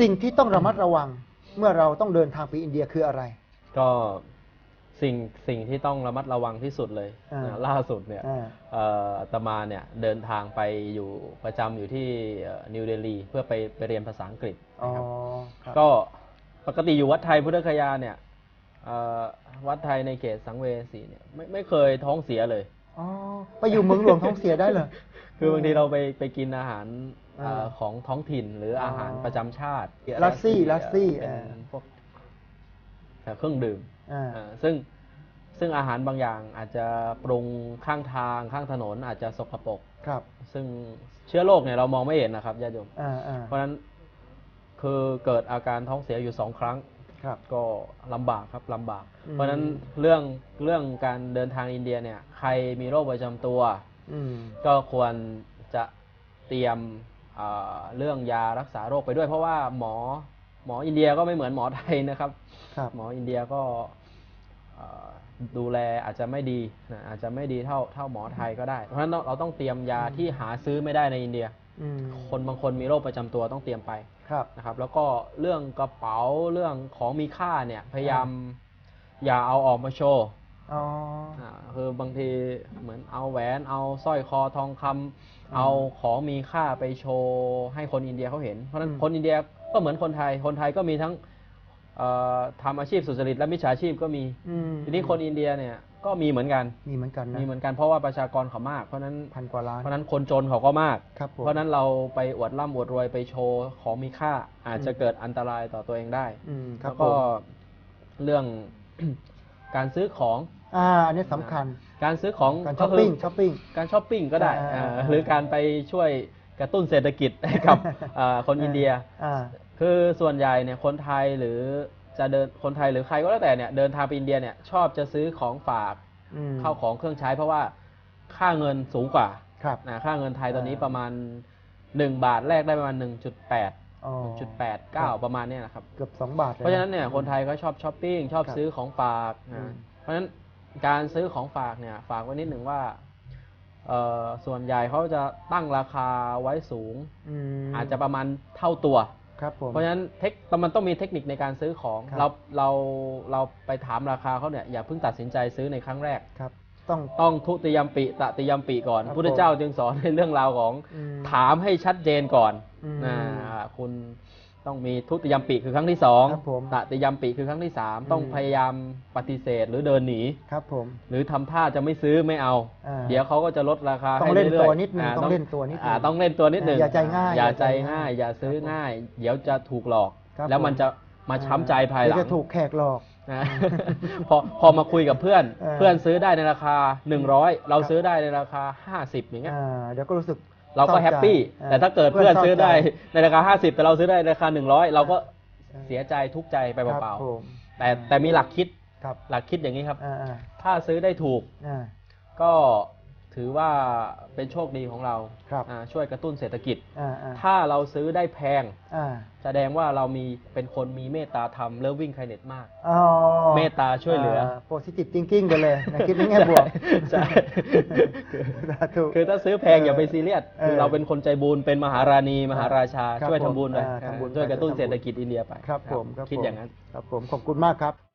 สิ่งที่ต้องระมัดระวังเมื่อเราต้องเดินทางไปอินเดียคืออะไร ก็สิ่งสิ่งที่ต้องระมัดระวังที่สุดเลยอ่านะล่าสุดเนี่ยอ่าเอ่ออาตมาเนี่ยเดินทางไปอยู่ประจำอยู่ที่นิวเดลีเพื่อไปไปเรียนภาษาอังกฤษอ๋อนะครับ ครับ ก็ปกติอยู่วัดไทยพุทธคยาเนี่ยเอ่อวัดไทยในเขตสังเวสีเนี่ยไม่ไม่เคยท้องเสียเลย อ๋อไปอยู่เมืองหลวงท้องเสียได้เหรอ คือบางทีเราไปไปกินอาหารอ่าเอ่อของท้องถิ่นหรืออาหารอ๋อประจำชาติลัสซี่ลัสซี่เป็นอ่า พวกเครื่องดื่ม อ่าอ่าซึ่งซึ่งอาหารบางอย่างอาจจะปรุงข้างทางข้างถนนอาจจะสกปรกครับ ซึ่งเชื้อโรคเนี่ยเรามองไม่เห็นนะครับญาติโยม อ่าอ่าเพราะฉะนั้นคือเกิดอาการท้องเสียอยู่สองครั้ง ครับก็ลำบากครับลำบาก อืม เพราะฉะนั้นเรื่องเรื่องการเดินทางอินเดียเนี่ย ใครมีโรคประจำตัว อืม ก็ควรจะเตรียมเอ่อเรื่องยารักษาโรคไปด้วย เพราะว่าหมอหมออินเดียก็ไม่เหมือนหมอไทยนะครับ ครับ หมออินเดียก็เอ่อดูแลอาจจะไม่ดีนะอาจจะไม่ดีเท่าเท่าหมอไทยก็ได้ เพราะฉะนั้นเราเราต้องเตรียมยาที่หาซื้อไม่ได้ในอินเดีย อืมคนบางคนมีโรคประจำตัวต้องเตรียมไปครับ นะครับ แล้วก็เรื่องกระเป๋าเรื่องของมีค่าเนี่ยพยายามอย่าเอาออกมาโชว์อ๋อ อ่าคือบางทีเหมือนเอาแหวนเอาสร้อยคอทองคำเอาของมีค่าไปโชว์ให้คนอินเดียเขาเห็นเพราะฉะนั้นอืม คนอินเดียก็เหมือนคนไทย คนไทยก็มีทั้งเอ่อทำอาชีพสุจริตและมิจฉาชีพก็มี อืม ทีนี้คนอินเดียเนี่ย ก็มีเหมือนกัน มีเหมือนกันนะมีเหมือนกันเพราะว่าประชากรเขามาก เพราะฉะนั้นพันกว่าล้านเพราะฉะนั้นคนจนเขาก็มาก ครับผมเพราะฉะนั้นเราไปอวดร่ำอวดรวยไปโชว์ของมีค่าอาจจะเกิดอันตรายต่อตัวเองได้อืมครับแล้วก็ผมเรื่อง การซื้อของ อ่าอันนี้สำคัญ การซื้อของการก็ช้อปคืปิ้งช้อปปิ้ง การช้อปปิ้งก็ได้อ่าอ่า หรือการไปช่วยกระตุ้นเศรษฐกิจให้กับ อ่าคนอินเดีย อ่า คือส่วนใหญ่เนี่ยคนไทยหรือ จะเดินคนไทยหรือใครก็แล้วแต่เนี่ยเดินทางไปอินเดียเนี่ยชอบจะซื้อของฝากอืมเข้าของเครื่องใช้เพราะว่าค่าเงินสูงกว่าครับนะค่าเงินไทยตอนนี้อ่าประมาณ1บาทแรกได้ประมาณ1.8อ๋อ1.89ประมาณเนี้นะครับเกือบสองบาทลเพราะฉะนั้นเนี่ยคนไทยก็ชอบช้อปปิ้งชอบครับซื้อของฝากอืนะมเพราะฉะนั้นการซื้อของฝากเนี่ย ฝากไว้นิดหนึ่งว่าเอ่อส่วนใหญ่เขาจะตั้งราคาไว้สูงอืมอาจจะประมาณเท่าตัว ครับผม เพราะฉะนั้นเทคมันต้องมีเทคนิคในการซื้อของครับ เราเราเราไปถามราคาเขาเนี่ยอย่าเพิ่งตัดสินใจซื้อในครั้งแรก ครับ ต้อง ต้องทุติยมปิตติยมปิก่อนครับพุทธเจ้าจึงสอนในเรื่องราวของอืมถามให้ชัดเจนก่อนอืม นะคุณ ต้องมีทุติยมปิคือครั้งที่สองครับผม ตติยมปิคือครั้งที่สามต้องอืมพยายามปฏิเสธหรือเดินหนี ครับผม หรือทำท่าจะไม่ซื้อไม่เอา อ่าเดี๋ยวเขาก็จะลดราคาต้องให้เล่นรื่อยๆตัวนิดนึงาต้องเล่นตัวนิดนึงอ่าต้องเล่นตัวนิดหนึ่งอย่าใจง่ายอย่าใจอย่าใจง่าง่ายยอย่าซื้อง่าย เดี๋ยวจะถูกหลอก ครับแล้วมันผม จะมาช้ำใจภายหลัเดี๋งวจะถูกแขกหลอก นะ พอพอมาคุยกับเพื่อน เออเพื่อนซื้อได้ในราคา 100 เราซื้อได้ในราคา 50อย่างเงี้ย อ่าเดี๋ยวก็รู้สึก เราก็ศแฮปปี้ใจแต่ถ้าเกิดเพื่อนซื้อได้เศร้าใจในราคา 50 แต่เราซื้อได้ในราคา 100 เราก็เออเสียใจทุกข์ใจไปครับเปล่าผมๆแต่แต่มีหลักคิดครับหลักคิดอย่างนี้ครับอ่าอ่าถ้าซื้อได้ถูกอ่าก็ ถือว่าเป็นโชคดีของเราครับอ่าช่วยกระตุ้นเศรษฐกิจ อ่าอ่าถ้าเราซื้อได้แพง อ่าแสดงว่าเรามีเป็นคนมีเมตตาธรรมเลิฟวิ่งไคเน็ตมาก อ๋อเมตตาช่วยเหลือ positive thinking ไปเลยนะคิดในแง่บวก ใช่สาธุคือถ้าซื้อแพงอย่าไปซีเรียสเออคือเราเป็นคนใจบุญเป็นมหาราณีมหาราชาครับช่วยทำบุญไปผมอ่าทำบุญช่วยกระตุ้นไปทำบุญเศรษฐกิจอินเดียไปครับผมครับคิดผมอย่างนั้น ครับผมขอบคุณมากครับ